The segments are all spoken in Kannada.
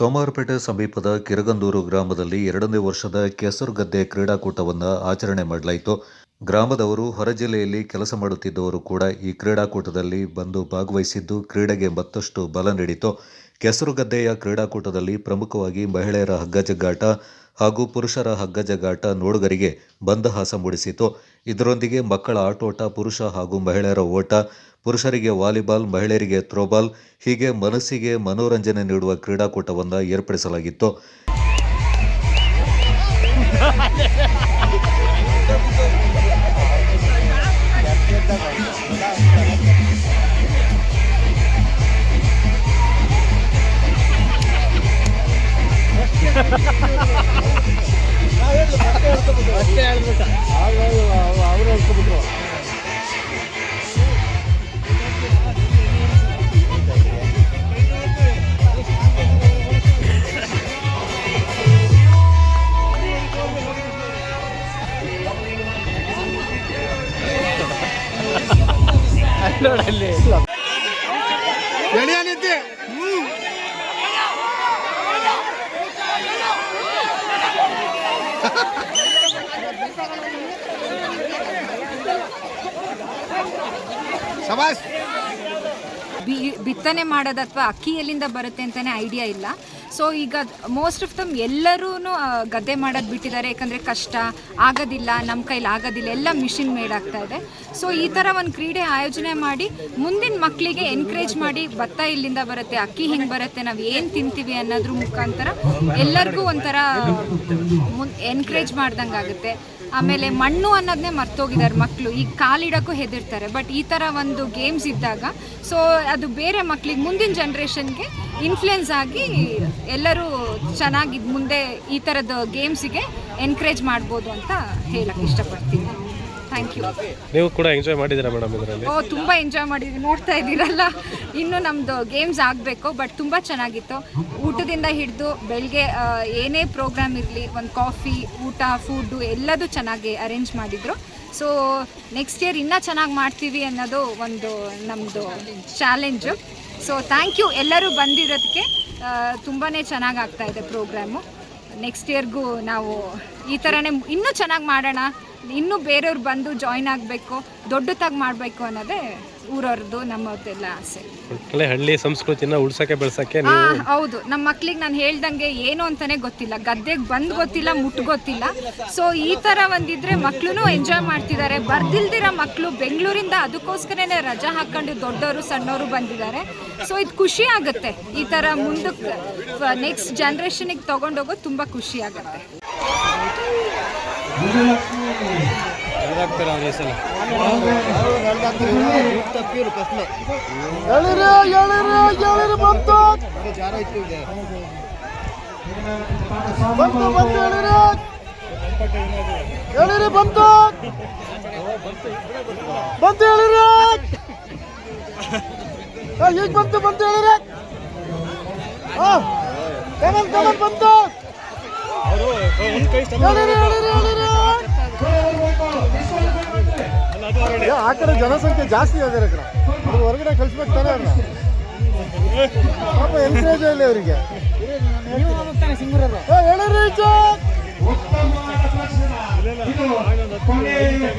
ಸೋಮವಾರಪೇಟೆ ಸಮೀಪದ ಕಿರಗಂದೂರು ಗ್ರಾಮದಲ್ಲಿ ಎರಡನೇ ವರ್ಷದ ಕೆಸರುಗದ್ದೆ ಕ್ರೀಡಾಕೂಟವನ್ನು ಆಚರಣೆ ಮಾಡಲಾಯಿತು. ಗ್ರಾಮದವರು ಹೊರ ಜಿಲ್ಲೆಯಲ್ಲಿ ಕೆಲಸ ಮಾಡುತ್ತಿದ್ದವರು ಕೂಡ ಈ ಕ್ರೀಡಾಕೂಟದಲ್ಲಿ ಬಂದು ಭಾಗವಹಿಸಿದ್ದು ಕ್ರೀಡೆಗೆ ಮತ್ತಷ್ಟು ಬಲ ನೀಡಿತು. ಕೆಸರುಗದ್ದೆಯ ಕ್ರೀಡಾಕೂಟದಲ್ಲಿ ಪ್ರಮುಖವಾಗಿ ಮಹಿಳೆಯರ ಹಗ್ಗಜಗ್ಗಾಟ ಹಾಗೂ ಪುರುಷರ ಹಗ್ಗಜಗಾಟ ನೋಡುಗರಿಗೆ ಬಂದಹಾಸ ಮೂಡಿಸಿತು. ಇದರೊಂದಿಗೆ ಮಕ್ಕಳ ಆಟೋಟ, ಪುರುಷ ಹಾಗೂ ಮಹಿಳೆಯರ ಓಟ ಪುರುಷರಿಗೆ ವಾಲಿಬಾಲ್ ಮಹಿಳೆಯರಿಗೆ ಥ್ರೋಬಾಲ್ ಹೀಗೆ ಮನಸ್ಸಿಗೆ ಮನೋರಂಜನೆ ನೀಡುವ ಕ್ರೀಡಾಕೂಟವನ್ನು ಏರ್ಪಡಿಸಲಾಗಿತ್ತು. ಬಿತ್ತನೆ ಮಾಡೋದು ಅಥವಾ ಅಕ್ಕಿ ಎಲ್ಲಿಂದ ಬರುತ್ತೆ ಅಂತಲೇ ಐಡಿಯಾ ಇಲ್ಲ. ಸೊ ಈಗ ಮೋಸ್ಟ್ ಆಫ್ ದಮ್ ಎಲ್ಲರೂ ಗದ್ದೆ ಮಾಡೋದು ಬಿಟ್ಟಿದ್ದಾರೆ. ಯಾಕಂದರೆ ಕಷ್ಟ, ಆಗೋದಿಲ್ಲ ನಮ್ಮ ಕೈಲಿ ಆಗೋದಿಲ್ಲ, ಎಲ್ಲ ಮಿಷಿನ್ ಮೇಡ್ ಆಗ್ತಾ ಇದೆ. ಸೊ ಈ ಥರ ಒಂದು ಕ್ರೀಡೆ ಆಯೋಜನೆ ಮಾಡಿ, ಮುಂದಿನ ಮಕ್ಕಳಿಗೆ ಎನ್ಕರೇಜ್ ಮಾಡಿ, ಭತ್ತ ಇಲ್ಲಿಂದ ಬರುತ್ತೆ, ಅಕ್ಕಿ ಹಿಂಗೆ ಬರುತ್ತೆ, ನಾವು ಏನು ತಿಂತೀವಿ ಅನ್ನೋದ್ರ ಮುಖಾಂತರ ಎಲ್ಲರಿಗೂ ಒಂಥರ ಎನ್ಕರೇಜ್ ಮಾಡ್ದಂಗೆ ಆಗುತ್ತೆ ಆಮೇಲೆ ಮಣ್ಣು ಅನ್ನೋದನ್ನೇ ಮರ್ತೋಗಿದ್ದಾರೆ ಮಕ್ಕಳು ಈಗ ಕಾಲಿಡೋಕ್ಕೂ ಹೆದರ್ತಾರೆ. ಬಟ್ ಈ ಥರ ಒಂದು ಗೇಮ್ಸ್ ಇದ್ದಾಗ ಸೊ ಅದು ಬೇರೆ ಮಕ್ಕಳಿಗೆ ಮುಂದಿನ ಜನ್ರೇಷನ್ಗೆ ಇನ್ಫ್ಲುಯೆನ್ಸ್ ಆಗಿ ಎಲ್ಲರೂ ಚೆನ್ನಾಗಿ ಮುಂದೆ ಈ ಥರದ ಗೇಮ್ಸಿಗೆ ಎನ್ಕರೇಜ್ ಮಾಡ್ಬೋದು ಅಂತ ಹೇಳಕ್ಕೆ ಇಷ್ಟಪಡ್ತೀನಿ. ಥ್ಯಾಂಕ್ ಯು ನೀವು ಕೂಡ ಎಂಜಾಯ್ ಮಾಡಿದ್ದೀರಾ ಮೇಡಮ್ ಇದರಲ್ಲಿ? ಓ ತುಂಬ ಎಂಜಾಯ್ ಮಾಡಿದ್ವಿ ನೋಡ್ತಾ ಇದ್ದೀರಲ್ಲ ಇನ್ನು ನಮ್ಮದು ಗೇಮ್ಸ್ ಆಗಬೇಕು ಬಟ್ ತುಂಬ ಚೆನ್ನಾಗಿತ್ತು. ಊಟದಿಂದ ಹಿಡಿದು ಬೆಳಗ್ಗೆ ಏನೇ ಪ್ರೋಗ್ರಾಮ್ ಇರಲಿ ಒಂದು ಕಾಫಿ ಊಟ ಫುಡ್ಡು ಎಲ್ಲದೂ ಚೆನ್ನಾಗಿ ಅರೇಂಜ್ ಮಾಡಿದರು. ಸೊ ನೆಕ್ಸ್ಟ್ ಇಯರ್ ಇನ್ನೂ ಚೆನ್ನಾಗಿ ಮಾಡ್ತೀವಿ ಅನ್ನೋದು ಒಂದು ನಮ್ಮದು ಚಾಲೆಂಜು ಸೊ ಥ್ಯಾಂಕ್ ಯು ಎಲ್ಲರೂ ಬಂದಿರೋದಕ್ಕೆ ತುಂಬಾ ಚೆನ್ನಾಗಿ ಆಗ್ತಾ ಇದೆ ಪ್ರೋಗ್ರಾಮು ನೆಕ್ಸ್ಟ್ ಇಯರ್ಗೂ ನಾವು ಈ ಥರನೇ ಇನ್ನೂ ಚೆನ್ನಾಗಿ ಮಾಡೋಣ. ಇನ್ನೂ ಬೇರೆಯವ್ರು ಬಂದು ಜಾಯಿನ್ ಆಗಬೇಕು ದೊಡ್ಡದಾಗಿ ಮಾಡಬೇಕು ಅನ್ನೋದೇ ಊರವ್ರದ್ದು ನಮ್ಮವ್ರದ್ದೆಲ್ಲ ಆಸೆ. ಹಳ್ಳಿ ಸಂಸ್ಕೃತಿನ ಉಳ್ಸಕ್ಕೆ ಬೆಳ್ಸಕ್ಕೆ ಹೌದು. ನಮ್ಮ ಮಕ್ಳಿಗೆ ನಾನು ಹೇಳ್ದಂಗೆ ಏನು ಅಂತಾನೆ ಗೊತ್ತಿಲ್ಲ. ಗದ್ದೆಗೆ ಬಂದು ಗೊತ್ತಿಲ್ಲ ಮುಟ್ಟು ಗೊತ್ತಿಲ್ಲ. ಸೊ ಈ ಥರ ಒಂದಿದ್ರೆ ಮಕ್ಳು ಎಂಜಾಯ್ ಮಾಡ್ತಿದ್ದಾರೆ. ಬರ್ದಿಲ್ದಿರೋ ಮಕ್ಕಳು ಬೆಂಗಳೂರಿಂದ ಅದಕ್ಕೋಸ್ಕರನೇ ರಜಾ ಹಾಕೊಂಡು ದೊಡ್ಡವರು ಸಣ್ಣವರು ಬಂದಿದ್ದಾರೆ. ಸೊ ಇದು ಖುಷಿ ಆಗುತ್ತೆ. ಈ ಥರ ಮುಂದಕ್ಕೆ ನೆಕ್ಸ್ಟ್ ಜನ್ರೇಷನಿಗೆ ತೊಗೊಂಡೋಗೋದು ತುಂಬ ಖುಷಿ ಆಗುತ್ತೆ. ಯಾವ್ದಾಗ್ತೀರಾ ಅವ್ರು ಈ ಸಲ. ಎಳಿರಿ ಬಂತು. ಬಂತು ಎಳಿರಿ. ಬಂತು. ಬಂತು ಹೇಳಿರಿ ಬಂತು ಆ ಕಡೆ ಜನಸಂಖ್ಯೆ ಜಾಸ್ತಿ ಇದೆ ಆ ಕಡೆ ಅದು ಹೊರಗಡೆ ಕಳಿಸ್ಬೇಕು ತಾನೇ ಅವ್ರನ್ನ. ಪಾಪ ಇಲ್ಲ ಅವರಿಗೆ ಹೇಳಿರಿ.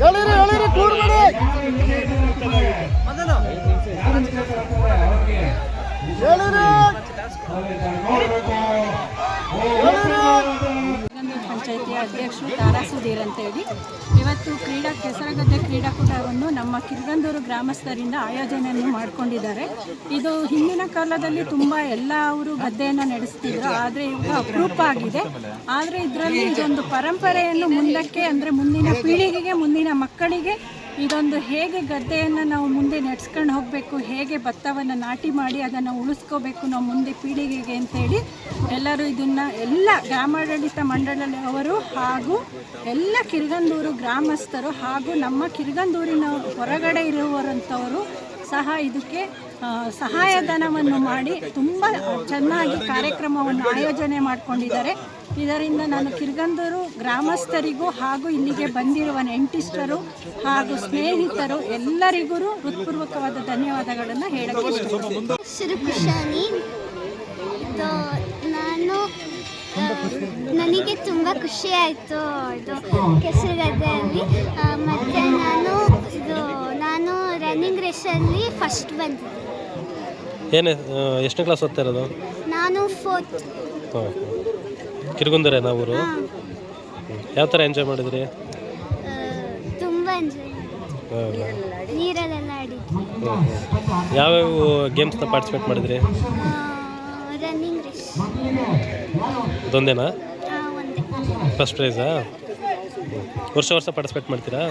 ಹೇಳಿರಿ ಹೇಳಿರಿ ಕೂರ್ಬೇಡಿ ಹೇಳಿರಿ ಹೇಳಿರಿ ಪಂಚಾಯತಿಯ ಅಧ್ಯಕ್ಷರು ತಾರಾ ಸುಧೀರ್ ಅಂತೇಳಿ. ಇವತ್ತು ಕ್ರೀಡಾ ಕೆಸರಗದ್ದೆ ಕ್ರೀಡಾಕೂಟವನ್ನು ನಮ್ಮ ಕಿರ್ಗಂದೂರು ಗ್ರಾಮಸ್ಥರಿಂದ ಆಯೋಜನೆಯನ್ನು ಮಾಡಿಕೊಂಡಿದ್ದಾರೆ. ಇದು ಹಿಂದಿನ ಕಾಲದಲ್ಲಿ ತುಂಬ ಎಲ್ಲ ಅವರು ಗದ್ದೆಯನ್ನು ನಡೆಸ್ತಿದ್ರು, ಆದರೆ ಇವಾಗ ಅಪರೂಪ ಆಗಿದೆ. ಆದರೆ ಇದರಲ್ಲಿ ಇದೊಂದು ಪರಂಪರೆಯನ್ನು ಮುಂದಕ್ಕೆ ಅಂದರೆ ಮುಂದಿನ ಪೀಳಿಗೆಗೆ, ಮುಂದಿನ ಮಕ್ಕಳಿಗೆ ಇದೊಂದು ಹೇಗೆ ಗದ್ದೆಯನ್ನು ನಾವು ಮುಂದೆ ನಡೆಸ್ಕೊಂಡು ಹೋಗಬೇಕು, ಹೇಗೆ ಭತ್ತವನ್ನು ನಾಟಿ ಮಾಡಿ ಅದನ್ನು ಉಳಿಸ್ಕೋಬೇಕು ನಾವು ಮುಂದೆ ಪೀಳಿಗೆಗೆ ಅಂತೇಳಿ ಎಲ್ಲರೂ ಇದನ್ನು ಎಲ್ಲ ಗ್ರಾಮಾಡಳಿತ ಮಂಡಳಿ ಅವರು ಹಾಗೂ ಎಲ್ಲ ಕಿರ್ಗಂದೂರು ಗ್ರಾಮಸ್ಥರು ಹಾಗೂ ನಮ್ಮ ಕಿರ್ಗಂದೂರಿನ ಹೊರಗಡೆ ಇರುವಂಥವರು ಸಹ ಇದಕ್ಕೆ ಸಹಾಯಧನವನ್ನು ಮಾಡಿ ತುಂಬ ಚೆನ್ನಾಗಿ ಕಾರ್ಯಕ್ರಮವನ್ನು ಆಯೋಜನೆ ಮಾಡಿಕೊಂಡಿದ್ದಾರೆ. ಇದರಿಂದ ನಾನು ಕಿರ್ಗಂದೂರು ಗ್ರಾಮಸ್ಥರಿಗೂ ಹಾಗೂ ಇಲ್ಲಿಗೆ ಬಂದಿರುವ ನೆಂಟಿಸ್ಟರು ಹಾಗೂ ಸ್ನೇಹಿತರು ಎಲ್ಲರಿಗೂ ಹೃತ್ಪೂರ್ವಕವಾದ ಧನ್ಯವಾದಗಳನ್ನು ಹೇಳಕ್ಕೆ ಇಷ್ಟಪಡ್ತೀನಿ. ಇದು ನನಗೆ ತುಂಬ ಖುಷಿ ಆಯಿತು ಇದು ಕೆಸರುಗದ್ದೆಯಲ್ಲಿ. ಮತ್ತು ನಾನು ಇದು ನಾನು ರನ್ನಿಂಗ್ ರೇಸಲ್ಲಿ ಫಸ್ಟ್ ಬಂದಿದ್ದೆ. ಏನೇ ಎಷ್ಟನೇ ಕ್ಲಾಸ್ ಓದ್ತಾ ಇರೋದು? ನಾನು ಫೋರ್ತ್ ನಾವು ನಾವೂರು? ಯಾವ ಥರ ಎಂಜಾಯ್ ಮಾಡಿದ್ರಿ? ತುಂಬ ಎಂಜಾಯ್ನ ಹಾಂ ನೀರಲ್ಲೆಲ್ಲ ಆಡಿದ್ವಿ. ಯಾವ್ಯಾವ ಗೇಮ್ಸ್ನ ಪಾರ್ಟಿಸಿಪೇಟ್ ಮಾಡಿದ್ರಿ? ರನ್ನಿಂಗ್ ರೇಸ್ ಅದೊಂದೇನಾ? ಒಂದೇ. ಫಸ್ಟ್ ಪ್ರೈಸಾ ವರ್ಷ ವರ್ಷ ಪಾರ್ಟಿಸಿಪೇಟ್ ಮಾಡ್ತೀರಾ?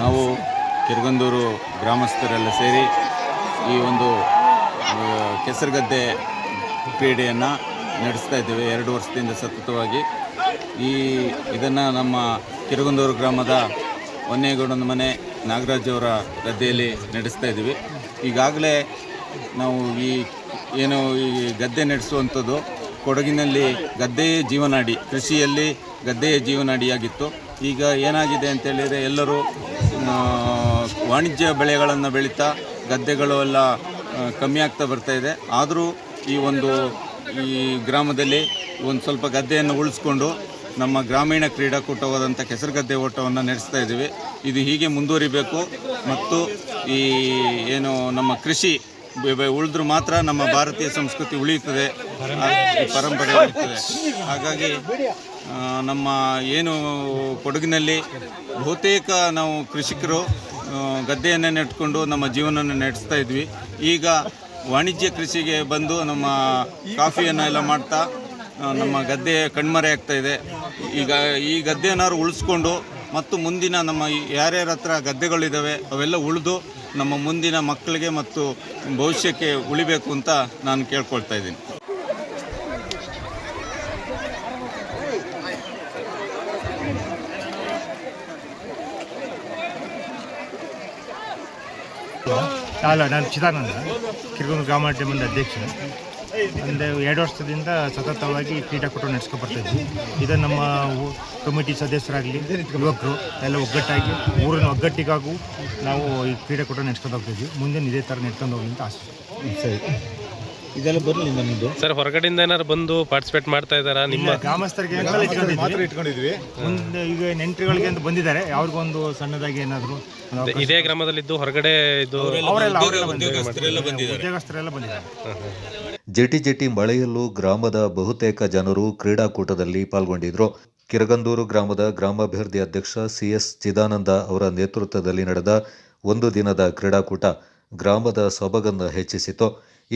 ನಾವು ಕಿರ್ಗಂದೂರು ಗ್ರಾಮಸ್ಥರೆಲ್ಲ ಸೇರಿ ಈ ಒಂದು ಕೆಸರುಗದ್ದೆ ಕ್ರೀಡೆಯನ್ನು ನಡೆಸ್ತಾ ಇದ್ದೇವೆ. ಎರಡು ವರ್ಷದಿಂದ ಸತತವಾಗಿ. ಈ ಇದನ್ನು ನಮ್ಮ ಕಿರುಗುಂದೂರು ಗ್ರಾಮದ ಹೊನ್ನೇಗೌಡನ ಮನೆ ನಾಗರಾಜ್ ಅವರ ಗದ್ದೆಯಲ್ಲಿ ನಡೆಸ್ತಾ ಇದ್ದೀವಿ. ಈಗಾಗಲೇ ನಾವು ಈ ಏನು ಈ ಗದ್ದೆ ನಡೆಸುವಂಥದ್ದು ಕೊಡಗಿನಲ್ಲಿ ಗದ್ದೆಯೇ ಜೀವನಾಡಿ, ಕೃಷಿಯಲ್ಲಿ ಗದ್ದೆಯೇ ಜೀವನಾಡಿಯಾಗಿತ್ತು. ಈಗ ಏನಾಗಿದೆ ಅಂತೇಳಿದರೆ ಎಲ್ಲರೂ ವಾಣಿಜ್ಯ ಬೆಳೆಗಳನ್ನು ಬೆಳೀತಾ ಗದ್ದೆಗಳು ಎಲ್ಲ ಕಮ್ಮಿ ಆಗ್ತಾ ಬರ್ತಾ ಇದೆ. ಆದರೂ ಈ ಒಂದು ಈ ಗ್ರಾಮದಲ್ಲಿ ಒಂದು ಸ್ವಲ್ಪ ಗದ್ದೆಯನ್ನು ಉಳಿಸ್ಕೊಂಡು ನಮ್ಮ ಗ್ರಾಮೀಣ ಕ್ರೀಡಾಕೂಟವಾದಂಥ ಕೆಸರುಗದ್ದೆ ಓಟವನ್ನು ನಡೆಸ್ತಾ ಇದ್ದೀವಿ. ಇದು ಹೀಗೆ ಮುಂದುವರಿಬೇಕು ಮತ್ತು ಈ ಏನು ನಮ್ಮ ಕೃಷಿ ಉಳಿದ್ರೂ ಮಾತ್ರ ನಮ್ಮ ಭಾರತೀಯ ಸಂಸ್ಕೃತಿ ಉಳಿಯುತ್ತದೆ. ಪರಂಪರೆ ಉಳಿಯುತ್ತದೆ. ಹಾಗಾಗಿ ನಮ್ಮ ಏನು ಕೊಡಗಿನಲ್ಲಿ ಬಹುತೇಕ ನಾವು ಕೃಷಿಕರು ಗದ್ದೆಯನ್ನೇ ನೆಟ್ಕೊಂಡು ನಮ್ಮ ಜೀವನವನ್ನು ನಡೆಸ್ತಾ ಇದ್ವಿ. ಈಗ ವಾಣಿಜ್ಯ ಕೃಷಿಗೆ ಬಂದು ನಮ್ಮ ಕಾಫಿಯನ್ನು ಎಲ್ಲ ಮಾಡ್ತಾ ನಮ್ಮ ಗದ್ದೆ ಕಣ್ಮರೆ ಆಗ್ತಾ ಇದೆ. ಈಗ ಈ ಗದ್ದೆಯನ್ನಾದ್ರು ಉಳಿಸ್ಕೊಂಡು ಮತ್ತು ಮುಂದಿನ ನಮ್ಮ ಯಾರ್ಯಾರ ಹತ್ರ ಗದ್ದೆಗಳಿದ್ದಾವೆ ಅವೆಲ್ಲ ಉಳಿದು ನಮ್ಮ ಮುಂದಿನ ಮಕ್ಕಳಿಗೆ ಮತ್ತು ಭವಿಷ್ಯಕ್ಕೆ ಉಳಿಬೇಕು ಅಂತ ನಾನು ಕೇಳ್ಕೊಳ್ತಾ ಇದ್ದೀನಿ. ಅಲ್ಲ, ನಾನು ಚಿದಾನಂದ ಕಿರ್ಗೊಂದು ಗ್ರಾಮ ಟೀಮಿಂದ ಅಧ್ಯಕ್ಷ. ಒಂದು ಎರಡು ವರ್ಷದಿಂದ ಸತತವಾಗಿ ಕ್ರೀಡಾಕೂಟ ನಡೆಸ್ಕೊ ಬರ್ತಾಯಿದ್ವಿ ಇದು ನಮ್ಮ ಕಮಿಟಿ ಸದಸ್ಯರಾಗಲಿ, ಯುವಕರು ಎಲ್ಲ ಒಗ್ಗಟ್ಟಾಗಿ, ಊರಿನ ಒಗ್ಗಟ್ಟಿಗಾಗೂ ನಾವು ಈ ಕ್ರೀಡಾಕೂಟ ನಡೆಸ್ಕೊಂಡು ಹೋಗ್ತಿದ್ವಿ ಮುಂದೆ ಇದೇ ಥರ ನಡ್ಕೊಂಡು ಹೋಗ್ಲಿ ಅಂತ ಆಸೆ. ಸರಿ. ಇದೆಲ್ಲ ಬರಲಿ ನಮ್ಮದು ಸರ್ ಹೊರಗಡೆಯಿಂದ ಏನಾರು ಬಂದು ಪಾರ್ಟಿಸಿಪೇಟ್ ಮಾಡ್ತಾ ಇದ್ದಾರಾ? ನಿಮ್ಮ ಗ್ರಾಮಸ್ಥರಿಗೆ ಅಂತ ಇಟ್ಕೊಂಡಿದ್ವಿ. ಮಾತ್ರ ಇಟ್ಕೊಂಡಿದ್ವಿ. ಮುಂದೆ ಈಗ ನೆಂಟರುಗಳಿಗೆ ಅಂತ ಬಂದಿದ್ದಾರೆ. ಅವ್ರಿಗೊಂದು ಸಣ್ಣದಾಗಿ ಏನಾದರೂ ಇದೇ ಗ್ರಾಮದಲ್ಲಿದ್ದು ಹೊರಗಡೆ ಇದು ಅವರೆಲ್ಲ ಅವರೆಲ್ಲ ಬಂದಿದ್ದಾರೆ. ಉದ್ಯೋಗಸ್ಥರೆಲ್ಲ ಬಂದಿದ್ದಾರೆ. ಜೆಟಿ ಜೆಟಿ ಮಳೆಯಲ್ಲೂ ಗ್ರಾಮದ ಬಹುತೇಕ ಜನರು ಕ್ರೀಡಾಕೂಟದಲ್ಲಿ ಪಾಲ್ಗೊಂಡಿದ್ರು. ಕಿರಗಂದೂರು ಗ್ರಾಮದ ಗ್ರಾಮಾಭಿವೃದ್ಧಿ ಅಧ್ಯಕ್ಷ ಸಿಎಸ್ ಚಿದಾನಂದ ಅವರ ನೇತೃತ್ವದಲ್ಲಿ ನಡೆದ ಒಂದು ದಿನದ ಕ್ರೀಡಾಕೂಟ ಗ್ರಾಮದ ಸೊಬಗನ್ನು ಹೆಚ್ಚಿಸಿತು.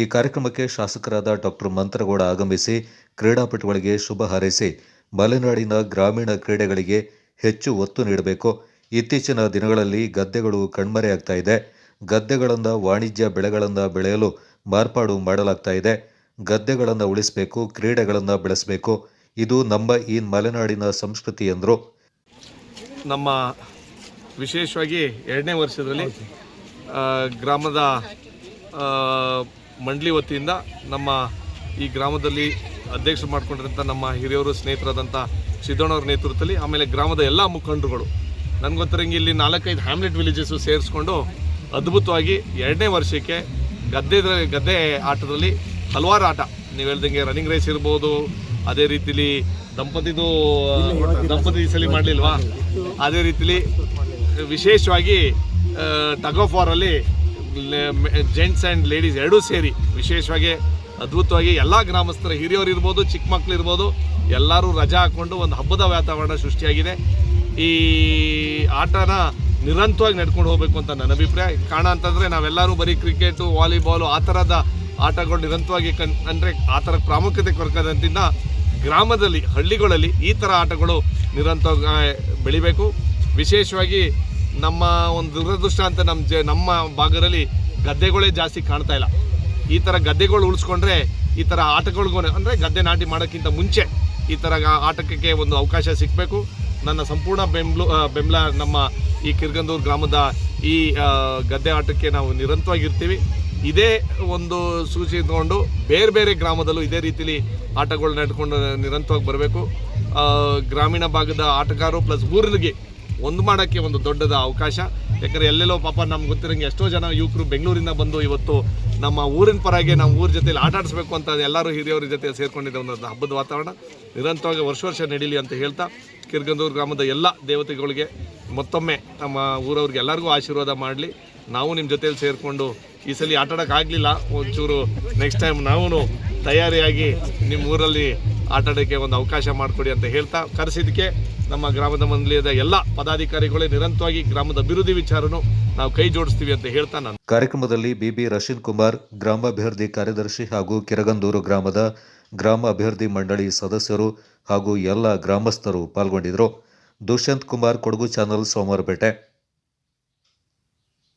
ಈ ಕಾರ್ಯಕ್ರಮಕ್ಕೆ ಶಾಸಕರಾದ ಡಾಕ್ಟರ್ ಮಂತ್ರಗೌಡ ಆಗಮಿಸಿ ಕ್ರೀಡಾಪಟುಗಳಿಗೆ ಶುಭ ಹಾರೈಸಿ ಮಲೆನಾಡಿನ ಗ್ರಾಮೀಣ ಕ್ರೀಡೆಗಳಿಗೆ ಹೆಚ್ಚು ಒತ್ತು ನೀಡಬೇಕು. ಇತ್ತೀಚಿನ ದಿನಗಳಲ್ಲಿ ಗದ್ದೆಗಳು ಕಣ್ಮರೆಯಾಗ್ತಾ ಇದೆ. ಗದ್ದೆಗಳನ್ನು ವಾಣಿಜ್ಯ ಬೆಳೆಗಳನ್ನು ಬೆಳೆಯಲು ಮಾರ್ಪಾಡು ಮಾಡಲಾಗ್ತಾ ಇದೆ. ಗದ್ದೆಗಳನ್ನು ಉಳಿಸಬೇಕು, ಕ್ರೀಡೆಗಳನ್ನು ಬೆಳೆಸಬೇಕು. ಇದು ನಮ್ಮ ಈ ಮಲೆನಾಡಿನ ಸಂಸ್ಕೃತಿ ಎಂದರು. ನಮ್ಮ ವಿಶೇಷವಾಗಿ ಎರಡನೇ ವರ್ಷದಲ್ಲಿ ಗ್ರಾಮದ ಮಂಡಳಿ ವತಿಯಿಂದ ನಮ್ಮ ಈ ಗ್ರಾಮದಲ್ಲಿ ಅಧ್ಯಕ್ಷರು ಮಾಡಿಕೊಂಡಿರೋಂಥ ನಮ್ಮ ಹಿರಿಯವರು ಸ್ನೇಹಿತರಾದಂಥ ಸಿದ್ದಣ್ಣವ್ರ ನೇತೃತ್ವದಲ್ಲಿ ಆಮೇಲೆ ಗ್ರಾಮದ ಎಲ್ಲ ಮುಖಂಡರುಗಳು. ನನಗೊತ್ತರಂಗೆ ಗೊತ್ತಿರಂಗೆ ಇಲ್ಲಿ ನಾಲ್ಕೈದು ಹ್ಯಾಮ್ಲೆಟ್ ವಿಲೇಜಸ್ಸು ಸೇರಿಸ್ಕೊಂಡು ಅದ್ಭುತವಾಗಿ ಎರಡನೇ ವರ್ಷಕ್ಕೆ ಗದ್ದೆ ಗದ್ದೆ ಆಟದಲ್ಲಿ ಹಲವಾರು ಆಟ. ನೀವು ಹೇಳ್ದಂಗೆ ರನ್ನಿಂಗ್ ರೇಸ್ ಇರ್ಬೋದು, ಅದೇ ರೀತಿಲಿ ದಂಪತಿದು, ದಂಪತಿ ಸಲ ಮಾಡಲಿಲ್ವಾ? ಅದೇ ರೀತಿಲಿ ವಿಶೇಷವಾಗಿ ಟಗ್ ಆಫ್ ವಾರಲ್ಲಿ ಜೆಂಟ್ಸ್ ಆ್ಯಂಡ್ ಲೇಡೀಸ್ ಎರಡೂ ಸೇರಿ ವಿಶೇಷವಾಗಿ ಅದ್ಭುತವಾಗಿ ಎಲ್ಲ ಗ್ರಾಮಸ್ಥರ ಹಿರಿಯವರು ಇರ್ಬೋದು, ಚಿಕ್ಕ ಮಕ್ಕಳು ಇರ್ಬೋದು, ಎಲ್ಲರೂ ರಜಾ ಹಾಕ್ಕೊಂಡು ಒಂದು ಹಬ್ಬದ ವಾತಾವರಣ ಸೃಷ್ಟಿಯಾಗಿದೆ. ಈ ಆಟನ ನಿರಂತರವಾಗಿ ನಡ್ಕೊಂಡು ಹೋಗಬೇಕು ಅಂತ ನನ್ನ ಅಭಿಪ್ರಾಯ. ಕಾರಣ ಅಂತಂದರೆ ನಾವೆಲ್ಲರೂ ಬರೀ ಕ್ರಿಕೆಟು ವಾಲಿಬಾಲು ಆ ಥರದ ಆಟಗಳು ನಿರಂತರವಾಗಿ ಕಣ್ ಅಂದರೆ ಆ ಥರ ಪ್ರಾಮುಖ್ಯತೆ ಕೊರಕದಂತಿಂದ ಗ್ರಾಮದಲ್ಲಿ, ಹಳ್ಳಿಗಳಲ್ಲಿ ಈ ಥರ ಆಟಗಳು ನಿರಂತರವಾಗಿ ಬೆಳಿಬೇಕು. ವಿಶೇಷವಾಗಿ ನಮ್ಮ ಒಂದು ದುರದೃಷ್ಟ ಅಂತ ನಮ್ಮ ಜ, ನಮ್ಮ ಭಾಗದಲ್ಲಿ ಗದ್ದೆಗಳೇ ಜಾಸ್ತಿ ಕಾಣ್ತಾ ಇಲ್ಲ. ಈ ಥರ ಗದ್ದೆಗಳು ಉಳಿಸ್ಕೊಂಡ್ರೆ ಈ ಥರ ಆಟಗಳಿಗೂ ಅಂದರೆ ಗದ್ದೆ ನಾಟಿ ಮಾಡೋಕ್ಕಿಂತ ಮುಂಚೆ ಈ ಥರ ಆಟಕ್ಕೆ ಒಂದು ಅವಕಾಶ ಸಿಗಬೇಕು. ನನ್ನ ಸಂಪೂರ್ಣ ಬೆಂಬಲ ಬೆಂಬಲ ನಮ್ಮ ಈ ಕಿರ್ಗಂದೂರು ಗ್ರಾಮದ ಈ ಗದ್ದೆ ಆಟಕ್ಕೆ ನಾವು ನಿರಂತರವಾಗಿರ್ತೀವಿ. ಇದೇ ಒಂದು ಸೂಚಿ ತಗೊಂಡು ಬೇರೆ ಬೇರೆ ಗ್ರಾಮದಲ್ಲೂ ಇದೇ ರೀತಿಲಿ ಆಟಗಳು ನಡ್ಕೊಂಡು ನಿರಂತರವಾಗಿ ಬರಬೇಕು. ಗ್ರಾಮೀಣ ಭಾಗದ ಆಟಗಾರರು ಪ್ಲಸ್ ಊರಿಗೆ ಒಂದು ಮಾಡೋಕ್ಕೆ ಒಂದು ದೊಡ್ಡದ ಅವಕಾಶ. ಯಾಕಂದರೆ ಎಲ್ಲೆಲ್ಲೋ ಪಾಪ ನಮ್ಗೆ ಗೊತ್ತಿರೋಂಗೆ ಎಷ್ಟೋ ಜನ ಯುವಕರು ಬೆಂಗಳೂರಿಂದ ಬಂದು ಇವತ್ತು ನಮ್ಮ ಊರಿನ ಪರವಾಗಿ ನಮ್ಮ ಊರ ಜೊತೆಲಿ ಆಟ ಆಡಿಸ್ಬೇಕು ಅಂತ ಎಲ್ಲರೂ ಹಿರಿಯವ್ರ ಜೊತೆ ಸೇರಿಕೊಂಡಿದ್ದ ಒಂದು ಹಬ್ಬದ ವಾತಾವರಣ. ನಿರಂತರವಾಗಿ ವರ್ಷ ವರ್ಷ ನಡೀಲಿ ಅಂತ ಹೇಳ್ತಾ ಕಿರ್ಗಂದೂರು ಗ್ರಾಮದ ಎಲ್ಲ ದೇವತೆಗಳಿಗೆ ಮತ್ತೊಮ್ಮೆ ನಮ್ಮ ಊರವ್ರಿಗೆ ಎಲ್ಲರಿಗೂ ಆಶೀರ್ವಾದ ಮಾಡಲಿ. ನಾವು ನಿಮ್ಮ ಜೊತೆಯಲ್ಲಿ ಸೇರಿಕೊಂಡು ಈ ಸಲ ಆಟಾಡೋಕ್ಕಾಗಲಿಲ್ಲ ಒಂಚೂರು ನೆಕ್ಸ್ಟ್ ಟೈಮ್ ನಾವು ತಯಾರಿಯಾಗಿ ನಿಮ್ಮ ಊರಲ್ಲಿ ಆಟಾಡೋಕ್ಕೆ ಒಂದು ಅವಕಾಶ ಮಾಡಿಕೊಡಿ ಅಂತ ಹೇಳ್ತಾ ಕರೆಸಿದ್ದಕ್ಕೆ ನಮ್ಮ ಗ್ರಾಮದ ಮಂಡಳಿಯದ ಎಲ್ಲ ಪದಾಧಿಕಾರಿಗಳೇ ನಿರಂತರವಾಗಿ ಗ್ರಾಮದ ಅಭಿವೃದ್ಧಿ ವಿಚಾರನು ನಾವು ಕೈ ಜೋಡಿಸ್ತೀವಿ ಅಂತ ಹೇಳ್ತಾ ನಾನು. ಕಾರ್ಯಕ್ರಮದಲ್ಲಿ ಬಿಬಿ ರಶೀದ್ ಕುಮಾರ್, ಗ್ರಾಮಾಭಿವೃದ್ಧಿ ಕಾರ್ಯದರ್ಶಿ ಹಾಗೂ ಕಿರಗಂದೂರು ಗ್ರಾಮದ ಗ್ರಾಮ ಅಭಿವೃದ್ಧಿ ಮಂಡಳಿ ಸದಸ್ಯರು ಹಾಗೂ ಎಲ್ಲ ಗ್ರಾಮಸ್ಥರು ಪಾಲ್ಗೊಂಡಿದ್ದರು. ದುಷ್ಯಂತ್ ಕುಮಾರ್, ಕೊಡಗು ಚಾನಲ್ ಸೋಮವಾರಪೇಟೆ.